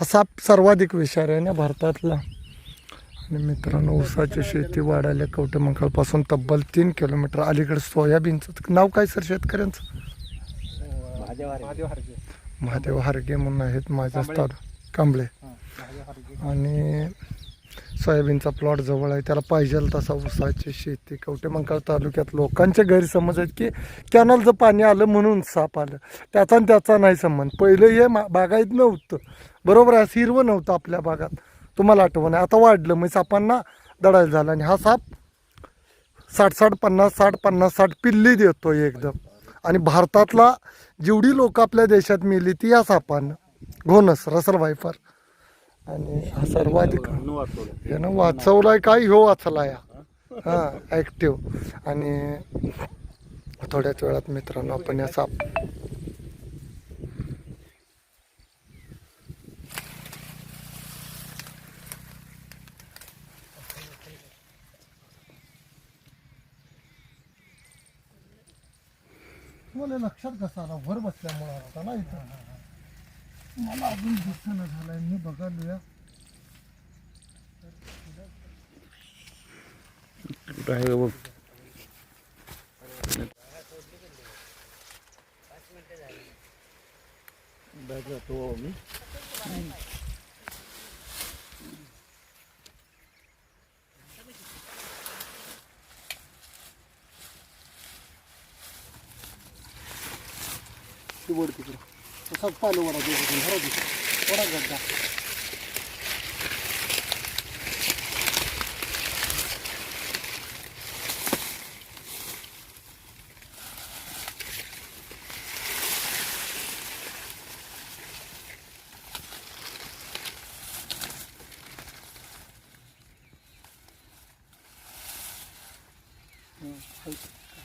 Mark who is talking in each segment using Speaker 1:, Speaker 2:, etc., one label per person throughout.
Speaker 1: हा साप सर्वाधिक विषारी आहे ना भारतातला. आणि मित्रांनो ऊसाची शेती वाढायला कवटेमंकाळपासून तब्बल तीन किलोमीटर अलीकडे सोयाबीनचं. नाव काय सर शेतकऱ्यांचं? महादेव हारगे. म्हणून आहेत माझ्या तालु कांबळे. आणि सोयाबीनचा प्लॉट जवळ आहे त्याला पाहिजे तसा ऊसाची शेती कवटेमंकाळ तालुक्यात लोकांचे गैरसमज आहेत की कॅनलचं पाणी आलं म्हणून साप आलं. त्याचा आणि त्याचा नाही संबंध. पहिलं हे मा बागायत नव्हतं. बरोबर आहे हिरवं नव्हतं आपल्या भागात तुम्हाला आठवण आहे आता वाढलं. मग सापांना दडायला झालं आणि हा साप साठ साठ पन्नास साठ पन्नास साठ पिल्ली देतो एकदम. आणि भारतातला जेवढी लोक आपल्या देशात मिली ती या सापानं. घोनस रसल वायफर आणि हा सर्वाधिक यानं वाचवलाय काय ह्यो वाचलाय. हा ॲक्टिव्ह आणि थोड्याच वेळात मित्रांनो आपण या साप लक्षात कसा आला वर बसल्यामुळे होता ना इथं? मला अजून दिसणं झालंय. मी बघालूया.
Speaker 2: कुठं आहे बघ.
Speaker 1: ती वर तिकडे. तसाच पाहिलं वडा दे वडा दे वडा गड्डा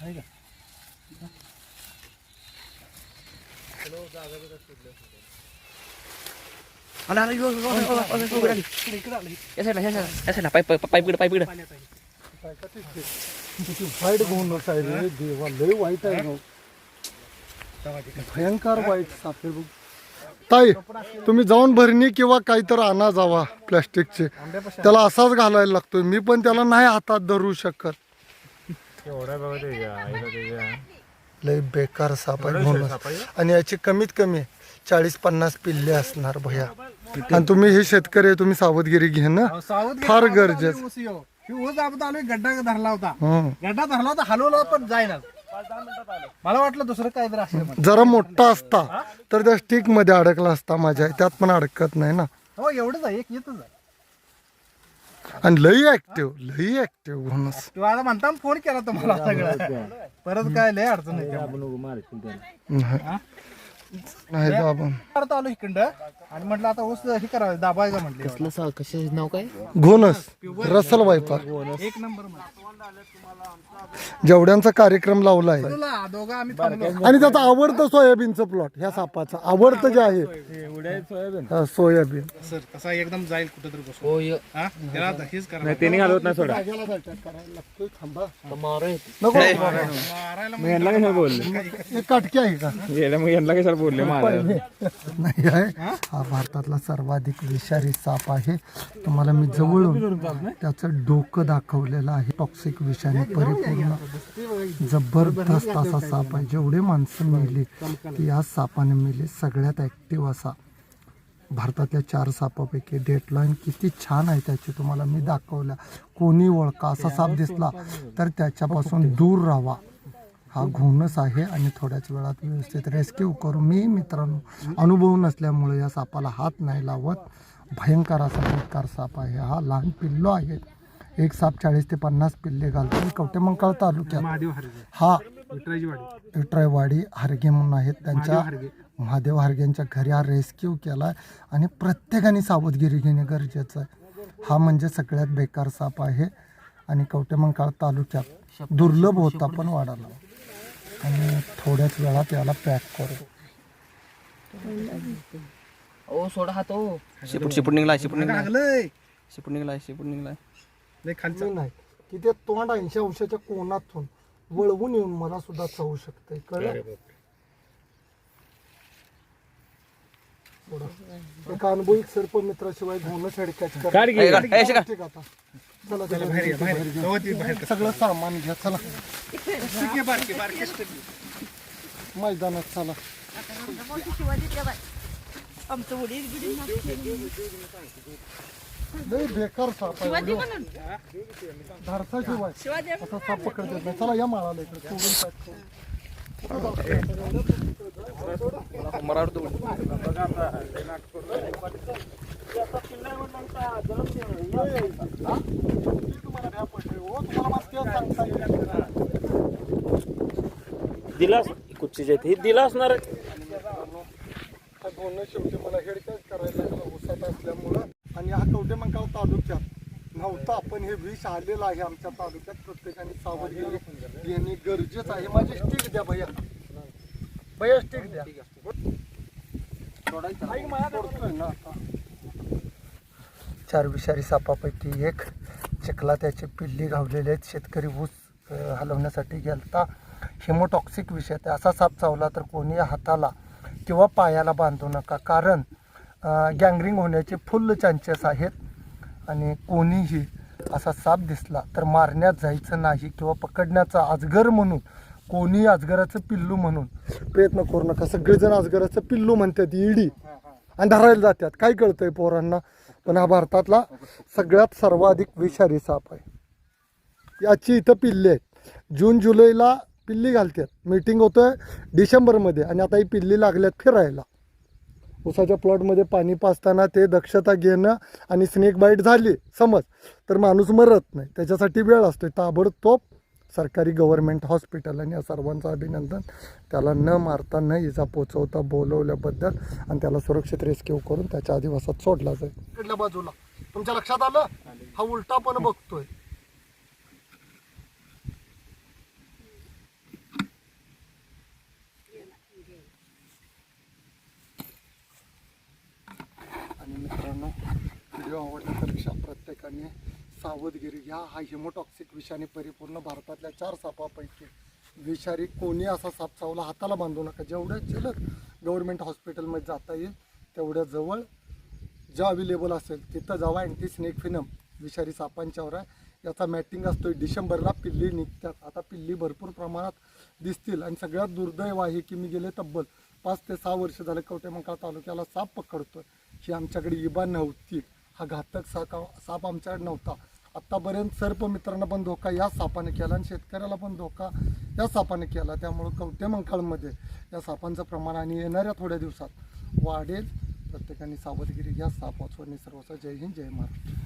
Speaker 1: आहे का
Speaker 2: आला आला यो, यो, यो, यो, यो, यो, यो, यो. या साईडला या साईडला या साईडला पाईप पाईप पाईप इकडे पाईप इकडे
Speaker 1: किती वाईट गुण आहे रे देवा लय वाईट आहे. भयंकर वाईट सापे बघ. ताई तुम्ही जाऊन भरणी किंवा काहीतरी आणा जावा प्लॅस्टिकचे. त्याला असाच घालायला लागतोय. मी पण त्याला नाही हातात धरू शकत. लय बेकार साप आहे म्हणून. आणि याची कमीत कमी चाळीस पन्नास पिल्ले असणार भया. आणि तुम्ही हे शेतकरी आहे, तुम्ही सावधगिरी घेणं फार गरजेचं.
Speaker 3: ऊस आपण आलोय गड्डा धरला होता. गड्डा धरला होता हलवला पण जाईना. मला वाटलं दुसरं काय तर असेल म्हणून.
Speaker 1: जरा मोठा असता तर त्या स्टिकमध्ये अडकला असता माझ्या. त्यात पण अडकत नाही ना.
Speaker 3: हो एवढंच आहे एक येतच आहे.
Speaker 1: आणि लई ऍक्टिव्ह लई ऍक्टिव्ह
Speaker 3: तू आता म्हणता फोन केला तुम्हाला सगळं. परत काय लय अडचण आहे
Speaker 1: नाही नाही बाबा
Speaker 3: परत आलो इकडं. आणि म्हटलं आता ऊस हे करावं दाबायचं म्हटलं.
Speaker 2: कसलं कशाचं नाव काय?
Speaker 1: घोनस रसल वायपर
Speaker 3: एक नंबर
Speaker 1: जेवढ्यांचा कार्यक्रम लावलाय.
Speaker 3: तुला दोघं आम्ही थांबलो.
Speaker 1: आणि त्याचं आवडतं सोयाबीनचं प्लॉट ह्या सापाचं. आवडतं जे आहे. हा, सोयाबीन.
Speaker 3: सर कसा एकदम जाईल कुठं तरी बसून.
Speaker 2: हो य.
Speaker 3: हा? त्याला आता हेच करा
Speaker 2: त्यांनी घालवत नाही सोडा.
Speaker 1: नको.
Speaker 3: मारायला.
Speaker 2: मग यांना कशाला बोलले?
Speaker 1: हे काटकी आहे का?
Speaker 2: मग यांना कशाला बोलले
Speaker 1: नाही आहे हा भारतातला सर्वाधिक विषारी साप आहे. तुम्हाला मी जवळून त्याचं डोकं दाखवलेलं आहे. टॉक्सिक विषाने परिपूर्ण जबरदस्त असा साप आहे. जेवढे माणसं मिळली ती या सापाने मेली. सगळ्यात ऍक्टिव्ह असा. भारतातल्या चार सापापैकी डेटलाईन किती छान आहे त्याची तुम्हाला मी दाखवल्या. कोणी ओळखा असा साप दिसला तर त्याच्यापासून दूर राहावा हा घोणस आहे आणि थोड्याच वेळात व्यवस्थित रेस्क्यू करू मी मित्रांनो अनुभव नसल्यामुळे या सापाला हात नाही लावत. भयंकर असा बेकार साप आहे. हा लहान पिल्लो आहे. एक साप चाळीस ते पन्नास पिल्ले घालतो. कवटेमंकाळ तालुक्यात. हा.
Speaker 3: विठराजी वाडी.
Speaker 1: विठरायवाडी हारगे म्हणून आहेत. त्यांच्या. महादेव हारगेंच्या घरी हा रेस्क्यू केला आणि प्रत्येकाने सावधगिरी घेणे गरजेचं आहे. हा म्हणजे सगळ्यात बेकार साप आहे. आणि कवटेमंकाळ तालुक्यात दुर्लभ होता पण वाढाला. आणि थोड्याच वेळात याला पॅक करू.
Speaker 2: ओ सोडा हा तो शिपूट शिपूट निघलाय शिपूट निघलाय.
Speaker 3: लागलंय.
Speaker 2: शिपूट निघलाय शिपूट निघलाय.
Speaker 3: लय खालचं
Speaker 1: नाही की ते तोंड ऐंशी अंशाच्या कोणातून वळवून येऊन मला सुद्धा चावू शकते. कळलं? थोडं एक अनुभवी सर्प मित्राशिवाय
Speaker 2: शिका.
Speaker 1: ठीक आता. चला चला बाहेर. सगळं सामान घ्या चला. मैदानात चला. लय बेकार साप आहे एवढं. धारसा शिवाय आता साप पकडत नाही. चला या माळाला इकडे. सोडून टाक, सोडून. तुम्हाला भ्या पडली, हो. तुम्हाला मास्क सांगता येईल.
Speaker 4: दिलास कुठची जे हे दिला असणार
Speaker 1: हा दोन शेवटी मला हेडकॅच करायला लागलं ऊसात असल्यामुळं. आणि हा कवटे मंकाळ तालुक्यात नव्हता पण हे विष आलेलं आहे आमच्या तालुक्यात प्रत्येकाने सावधगिरी घेणे गरजेचं आहे माझी स्टिक द्या भैया. भैया स्टिक द्या. सोडतोय ना आता. चार विषारी सापापैकी एक. चिखला त्याची पिल्ली गावलेले आहेत. शेतकरी ऊस हलवण्यासाठी गेलता. हिमोटॉक्सिक विषय आहे. असा साप चावला तर कोणी हाताला किंवा पायाला बांधू नका. कारण गँगरिंग होण्याचे फुल चान्सेस आहेत. आणि कोणीही असा साप दिसला तर मारण्यात जायचं नाही किंवा पकडण्याचा अजगर म्हणून कोणी अजगराचं पिल्लू म्हणून प्रयत्न करू नका. सगळेजण अजगराचं पिल्लू म्हणतात ईडी. आणि धरायला जातात. काय कळतंय पोरांना? पण हा भारतातला सगळ्यात सर्वाधिक विषारी साप आहे. याची इथं पिल्ले आहेत. जून जुलैला पिल्ली घालतात मीटिंग होतं डिसेंबरमध्ये आणि आता ही पिल्ली लागल्यात फिरायला. उसाच्या प्लॉटमध्ये पाणी पाजताना ते दक्षता घेणं आणि स्नेक बाईट झाली समज. तर माणूस मरत नाही. त्याच्यासाठी वेळ असतो ताबडतोब सरकारी गव्हर्मेंट हॉस्पिटल आणि या सर्वांचं अभिनंदन. त्याला न मारता न इजा पोचवता बोलवल्याबद्दल आणि त्याला सुरक्षित रेस्क्यू करून त्याच्या आदिवासात सोडला जाईल. बाजूला. तुमच्या लक्षात आलं? हा उलटा पण बघतोय आणि मित्रांनो व्हिडिओ आवडल्यापेक्षा प्रत्येकाने सावधगिरी घ्या. हा हिमोटॉक्सिक विषाने परिपूर्ण भारतातल्या चार सापापैकी विषारी कोणी असा साप चावला हाताला बांधू नका. जेवढ्या जलद गव्हर्नमेंट हॉस्पिटलमध्ये जाता येईल तेवढ्या जवळ जे अवेलेबल असेल तिथं जावा. अँटी स्नेक फिनम विषारी सापांच्यावर आहे. याचा मॅटिंग असतो डिसेंबरला. पिल्ली निघतात. आता पिल्ली भरपूर प्रमाणात दिसतील. आणि सगळ्यात दुर्दैव आहे की मी गेले तब्बल पाच ते सहा वर्ष झाले कवटेमंकाळ तालुक्याला साप पकडतोय. ही आमच्याकडे इबा नव्हती. हा घातक साका साप आमच्याकडे नव्हता. आत्तापर्यंत सर्प मित्रांना पण धोका या सापाने केला आणि शेतकऱ्याला पण धोका या सापाने केला. त्यामुळं कवटेमंकाळमध्ये या सापांचं प्रमाण आणि येणाऱ्या थोड्या दिवसात वाढेल. प्रत्येकाने सावधगिरी घ्या. साप वाचवणे जय हिंद जय महाराष्ट्र.